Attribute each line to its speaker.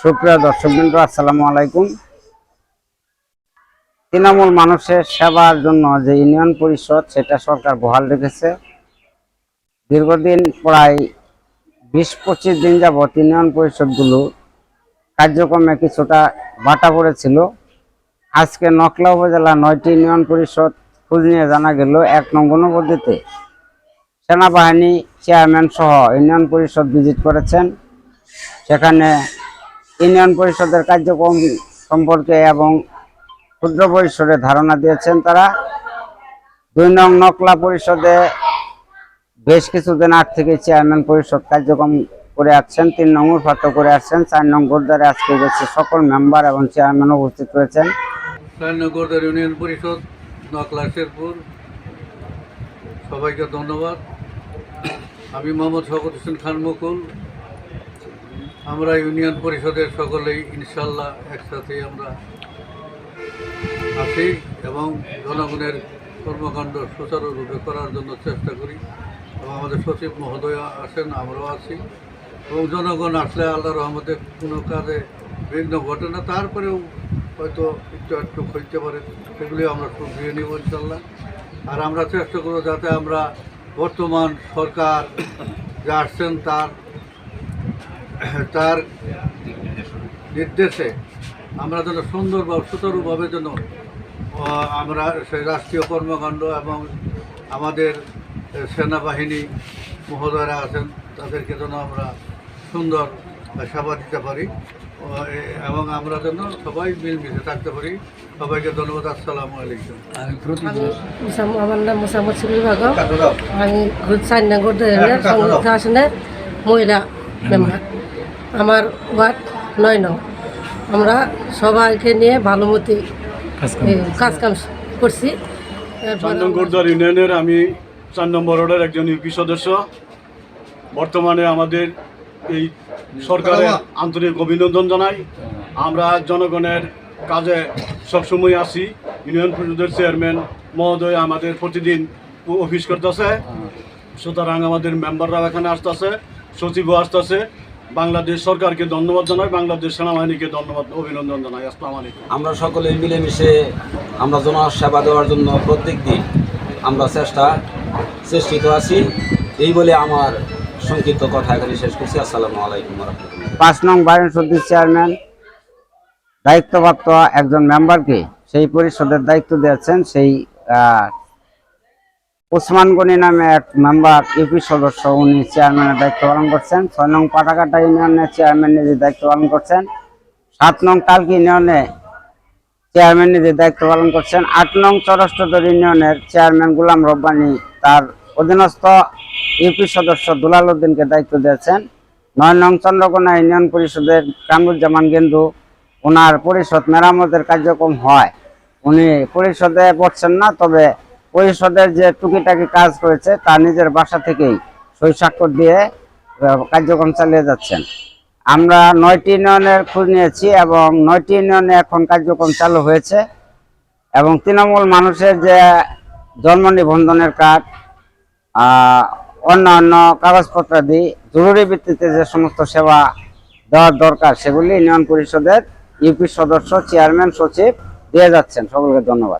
Speaker 1: সুপ্রিয় দর্শকবৃন্দ, আসসালামু আলাইকুম। তৃণমূল মানুষের সেবার জন্য যে ইউনিয়ন পরিষদ, সেটা সরকার বহাল রেখেছে। দীর্ঘদিন প্রায় বিশ পঁচিশ দিন যাবৎ ইউনিয়ন পরিষদগুলো কার্যক্রমে কিছুটা বাটা পড়েছিল। আজকে নকলা উপজেলা নয়টি ইউনিয়ন পরিষদ খোঁজ নিয়ে জানা গেল, এক নং গণপদ্ধতিতে সেনাবাহিনী চেয়ারম্যান সহ ইউনিয়ন পরিষদ ভিজিট করেছেন। সেখানে ইউনিয়ন পরিষদের কার্যক্রম সম্পর্কে এবং ক্ষুদ্র পরিসরে ধারণা দিয়েছেন তারা। দুই নং নকলা পরিষদে বেশ কিছুদিন আগ থেকে চেয়ারম্যান পরিষদ কার্যক্রম করে আসছেন, তিন নং উৎপাত করে আসছেন, চার নং গোদ্দারে আজকে গেছে সকল মেম্বার এবং চেয়ারম্যান উপস্থিত রয়েছেন।
Speaker 2: রায়নগরদার ইউনিয়ন পরিষদ, নকলা শেরপুর। সবাইকে ধন্যবাদ। আমি মোহাম্মদ শকত হোসেন খান মুকুল। আমরা ইউনিয়ন পরিষদের সকলেই ইনশাল্লাহ একসাথে আমরা আছি এবং জনগণের কর্মকাণ্ড সুচারুরূপে করার জন্য চেষ্টা করি। এবং আমাদের সচিব মহোদয় আসেন আমরাও আছি। এবং জনগণ আসলে আল্লাহ রহমতে কোনো কাজে বিঘ্ন ঘটে না, তারপরেও হয়তো একটু একটু হইতে পারে, সেগুলি আমরা শুকিয়ে নিব ইনশাল্লাহ। আর আমরা চেষ্টা করব যাতে আমরা বর্তমান সরকার যা আসছেন তার তার নির্দেশে আমরা যেন সুন্দরভাবে সুচারুভাবে যেন আমরা সেই রাষ্ট্রীয় কর্মকাণ্ড এবং আমাদের সেনাবাহিনী মহোদয়রা আছেন তাদেরকে যেন আমরা সুন্দর সেবা দিতে পারি এবং আমরা যেন সবাই মিলমিশে থাকতে পারি। সবাইকে ধন্যবাদ আসসালামু আলাইকুম।
Speaker 3: আমি আমার নাম মোসাম্মদ শিবির ভাগম। আমি চান্না গোর্ধনের মহিলা মেম্বার। আমার ওয়ার্ড নয় নং। আমরা সবাইকে নিয়ে ভালো মতো কাজ কাম করছি। এরপর
Speaker 4: চার নং ইউনিয়নের আমি চার নম্বর ওয়ার্ডের একজন ইউপি সদস্য। বর্তমানে আমাদের এই সরকারের আন্তরিক অভিনন্দন জানাই। আমরা জনগণের কাজে সবসময় আসি ইউনিয়ন পরিষদের চেয়ারম্যান মহোদয় আমাদের প্রতিদিন অফিস করতেছে। সুতরাং আমাদের মেম্বাররাও এখানে আসতেছে সচিবও আসতেছে। বাংলাদেশ সরকারকে ধন্যবাদ জানাই বাংলাদেশ সেনাবাহিনীকে ধন্যবাদ অভিনন্দন জানাই আসসালামু আলাইকুম।
Speaker 5: আমরা সকলে মিলেমিশে আমরা জনসেবা দেওয়ার জন্য প্রত্যেক দিন আমরা চেষ্টা চেষ্টিত আছি। এই বলে আমার সংক্ষিপ্ত কথা এখানে শেষ করছি। আসসালামু আলাইকুম
Speaker 1: পাঁচ নং বায়ন সদস্য চেয়ারম্যান দায়িত্বপ্রাপ্ত একজন মেম্বারকে সেই পরিষদের দায়িত্ব দিয়েছেন সেই ওসমান গনি নামে এক মেম্বার ইউপি সদস্য, উনি চেয়ারম্যানের দায়িত্ব পালন করছেন। ছয় নং পাটাকাটা ইউনিয়নের চেয়ারম্যান নিজে দায়িত্ব পালন করছেন। সাত নং টালকি ইউনিয়নে চেয়ারম্যান নিজের দায়িত্ব পালন করছেন। আট নং চরষ্টদর ইউনিয়নের চেয়ারম্যান গুলাম রব্বানি তার অধীনস্থ ইউপি সদস্য দুলাল উদ্দিনকে দায়িত্ব দিয়েছেন। নয় নং চন্দ্রকোনা ইউনিয়ন পরিষদের কামরুজ্জামান গেন্দু ওনার পরিষদ মেরামতের কার্যক্রম হয়। উনি পরিষদে পড়ছেন না, তবে পরিষদের যে টুকিটাকি কাজ করেছে, তা নিজের বাসা থেকেই সই স্বাক্ষর দিয়ে কার্যক্রম চালিয়ে যাচ্ছেন। আমরা নয়টি ইউনিয়নের খোঁজ নিয়েছি এবং নয়টি ইউনিয়নে এখন কার্যক্রম চালু হয়েছে এবং তৃণমূল মানুষের যে জন্ম নিবন্ধনের কার্ড অন্যান্য কাগজপত্রাদি, জরুরি ভিত্তিতে যে সমস্ত সেবা দেওয়ার দরকার, সেগুলি ইউনিয়ন পরিষদের ইউপি সদস্য, চেয়ারম্যান, সচিব দিয়ে যাচ্ছেন। সকলকে ধন্যবাদ।